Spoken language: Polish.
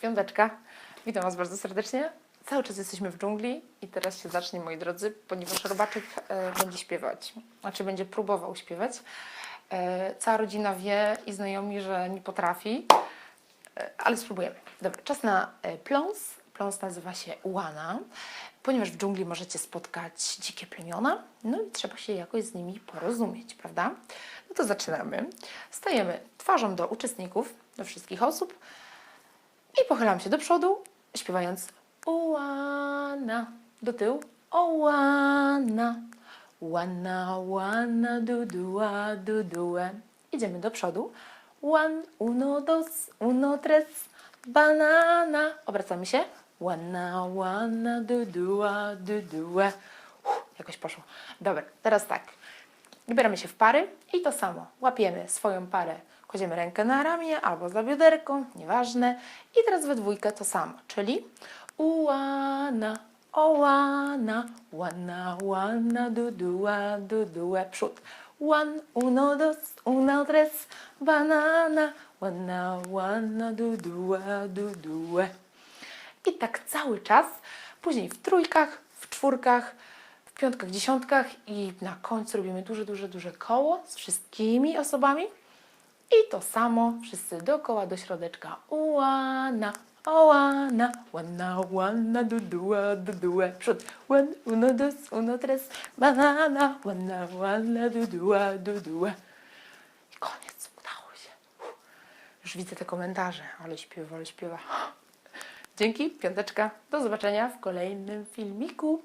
Piąteczka. Witam Was bardzo serdecznie. Cały czas jesteśmy w dżungli i teraz się zacznie, moi drodzy, ponieważ Robaczek e, będzie śpiewać, znaczy będzie próbował śpiewać. E, cała rodzina wie i znajomi, że nie potrafi, e, ale spróbujemy. Dobra, czas na pląs. Pląs nazywa się Uana, ponieważ w dżungli możecie spotkać dzikie plemiona, no i trzeba się jakoś z nimi porozumieć, prawda? No to zaczynamy. Stajemy twarzą do uczestników, do wszystkich osób i pochylam się do przodu, śpiewając Uana do tyłu. Ołana, wana, wana, dudua, dudue. Idziemy do przodu. One, uno, dos, uno, tres, banana. Obracamy się. Wana, wana, dudua, dudue. Jakoś poszło. Dobra, teraz tak. Wybieramy się w pary i to samo. Łapiemy swoją parę, kładziemy rękę na ramię albo za bioderką, nieważne. I teraz we dwójkę to samo, czyli uana, ołana, wana, wana, dudua, dudue, przód. One, uno, dos, uno, tres, banana, wana, wana, dudua, dudue. I tak cały czas, później w trójkach, w czwórkach, piątkach, dziesiątkach i na końcu robimy duże, duże, duże koło z wszystkimi osobami. I to samo, wszyscy dookoła do środeczka. Uana, oana, wana, wana, dudua, dudue. Przód. One, uno, dos, uno, tres, banana, wana, wana, dudua, dudue. I koniec, udało się. Już widzę te komentarze, ale śpiewa, ale śpiewa. Dzięki, piąteczka. Do zobaczenia w kolejnym filmiku.